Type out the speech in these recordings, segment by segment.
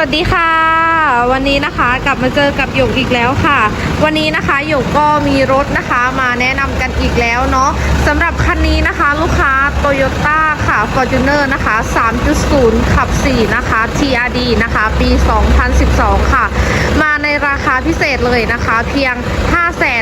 วัสดีค่ะ วันนี้นะคะกลับมาเจอกับหยกอีกแล้วค่ะ วันนี้นะคะหยกก็มีรถนะคะมาแนะนำกันอีกแล้วเนาะสำหรับคันนี้นะคะลูกค้า Toyota ค่ะ Fortuner นะคะ 3.0 ขับ 4 นะคะ TRD นะคะ ปี 2012 ค่ะ มาในราคาพิเศษเลยนะคะ เพียง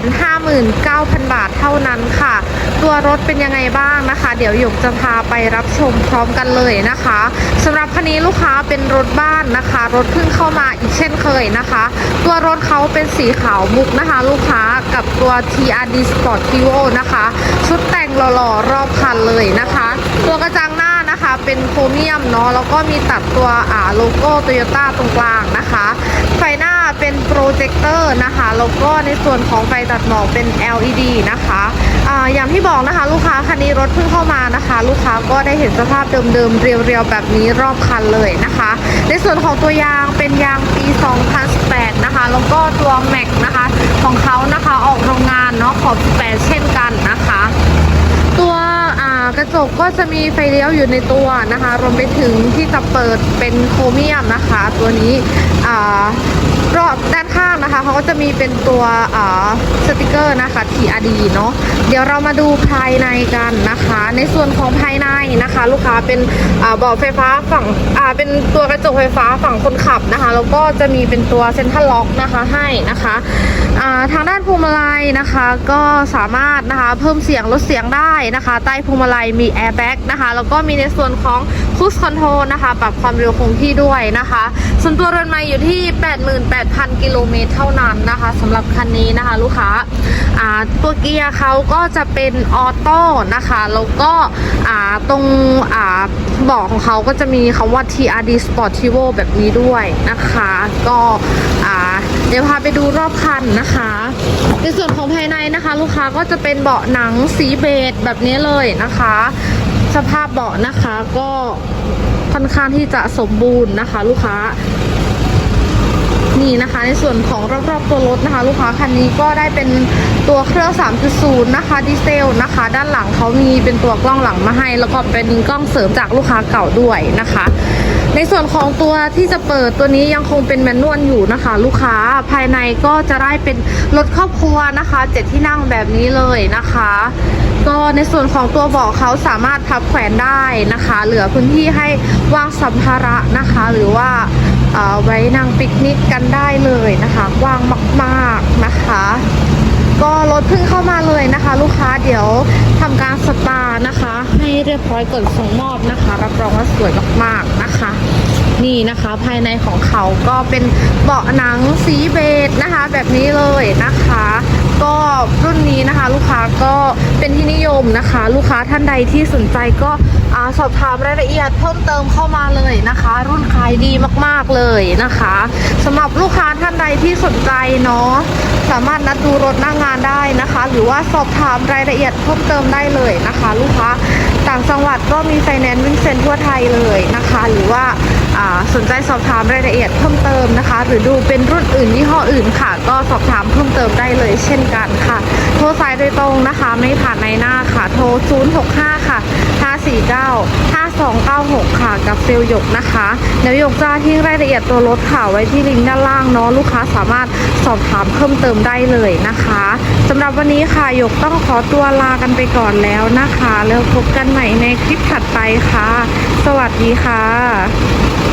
559,000 บาทเท่านั้นค่ะ ตัวรถเป็นยังไงบ้างนะคะ เดี๋ยวหยกจะพาไปรับชมพร้อมกันเลยนะคะสำหรับคันนี้ลูกค้าเป็นรถบ้านนะคะ รถเพิ่งเข้ามาอีกเช่นเคยนะคะ ตัวรถเขาเป็นสีขาวมุกนะคะ ลูกค้ากับตัว TRD Sport t i v o นะคะ ชุดแต่งหล่อๆรอบคันเลยนะคะ ตัวกระจังหน้านะคะเป็นโครเมียมเนาะแล้วก็มีตัดตัวอ่าโลโก้โตโยต้าตรงกลางนะคะ ไฟหน้า เป็นโปรเจคเตอร์นะคะ แล้วก็ในส่วนของไฟตัดหมอกเป็น LED นะคะอ่าอย่างที่บอกนะคะ ลูกค้าคันนี้รถเพิ่งเข้ามานะคะ ลูกค้าก็ได้เห็นสภาพเดิมๆ เรียวๆ แบบนี้รอบคันเลยนะคะ ในส่วนของตัวยางเป็นยางปี 2018 นะคะ แล้วก็ตัวแม็กนะคะ ของเขานะคะออกโรงงานเนาะขอบ 18 เช่นกันนะคะ ตัวอ่ากระ จกก็จะมีไฟเลี้ยวอยู่ในตัวนะคะ รวมไปถึงที่จะเปิดเป็นโครเมียมนะคะ ตัวนี้รอบด้านข้างนะคะเขาก็จะมีเป็นตัวสติกเกอร์นะคะ TRD เนาะเดี๋ยวเรามาดูภายในกันนะคะ ในส่วนของภายในนะคะ ลูกค้าเป็นอ่าเบาะไฟฟ้าฝั่งเป็นตัวกระจกไฟฟ้าฝั่งคนขับนะคะ แล้วก็จะมีเป็นตัวเซ็นทรัลล็อกนะคะให้นะคะ ทางด้านพวงมาลัยนะคะก็สามารถนะคะเพิ่มเสียงลดเสียงได้นะคะ ใต้พวงมาลัยมีแอร์แบ็กนะคะแล้วก็มีในส่วนของคูสคอนโทรนะคะ ปรับความเร็วคงที่ด้วยนะคะ ส่วนตัวเรือนใหม่อยู่ที่ 88,000 กิโลเมตรเท่านั้นนะคะสำหรับคันนี้นะคะ ลูกค้า ตัวเกียร์เขาก็จะเป็นออโต้นะคะแล้วก็ตรงเบาะของเขาก็จะมีคำว่า TRD Sportivo แบบนี้ด้วยนะคะ ก็เดี๋ยวพาไปดูรอบคันนะคะ ในส่วนของภายในนะคะ ลูกค้าก็จะเป็นเบาะหนังสีเบจแบบนี้เลยนะคะ สภาพเบาะนะคะก็ค่อนข้างที่จะสมบูรณ์นะคะ ลูกค้า นี่นะคะ ในส่วนของรอบๆตัวรถนะคะ ลูกค้าคันนี้ก็ได้เป็นตัวเครื่อง 3.0 นะคะดีเซลนะคะ ด้านหลังเขามีเป็นตัวกล้องหลังมาให้ แล้วก็เป็นกล้องเสริมจากลูกค้าเก่าด้วยนะคะ ในส่วนของตัวที่จะเปิดตัวนี้ยังคงเป็นแมนนวลอยู่นะคะ ลูกค้าภายในก็จะได้เป็นรถครอบครัวนะคะเจ็ดที่นั่งแบบนี้เลยนะคะก็ในส่วนของตัวเบาะเขาสามารถพับแขวนได้นะคะ เหลือพื้นที่ให้วางสัมภาระนะคะ หรือว่า ไว้นั่งปิกนิกกันได้เลยนะคะว่างมากๆนะคะ ก็รถเพิ่งเข้ามาเลยนะคะ ลูกค้าเดี๋ยวทำการสตาร์นะคะ ให้เรียบร้อยก่อนส่งมอบนะคะรับรองว่าสวยมากๆนะคะ นี่นะคะภายในของเขาก็เป็นเบาะหนังสีเบจนะคะ แบบนี้เลยนะคะ ก็รุ่นนี้นะคะ ลูกค้าก็เป็นที่นิยมนะคะ ลูกค้าท่านใดที่สนใจก็สอบถามรายละเอียดเพิ่มเติมเข้ามาเลยนะคะ รุ่นขายดีมากๆเลยนะคะสำหรับลูกค้าท่านใดที่สนใจเนาะสามารถนัดดูรถหน้างานได้นะคะ หรือว่าสอบถามรายละเอียดเพิ่มเติมได้เลยนะคะ ลูกค้าต่างจังหวัดก็มีไฟแนนซ์วิ่งเซ็นทั่วไทยเลยนะคะ หรือว่า สนใจสอบถามรายละเอียดเพิ่มเติมนะคะ หรือดูเป็นรุ่นอื่นยี่ห้ออื่นค่ะ ก็สอบถามเพิ่มเติมได้เลยเช่นกันค่ะ โทรสายโดยตรงนะคะ ไม่ผ่านในหน้าค่ะ โทร 065 ค่ะ 549 5296 ค่ะ กับเซลลหยกนะคะเดี๋ยวหยกจะทิ้งรายละเอียดตัวรถค่ะไว้ที่ลิงก์ด้านล่างเนาะลูกค้าสามารถสอบถามเพิ่มเติมได้เลยนะคะสำหรับวันนี้ค่ะหยกต้องขอตัวลากันไปก่อนแล้วนะคะ แล้วพบกันใหม่ในคลิปถัดไปค่ะ สวัสดีค่ะ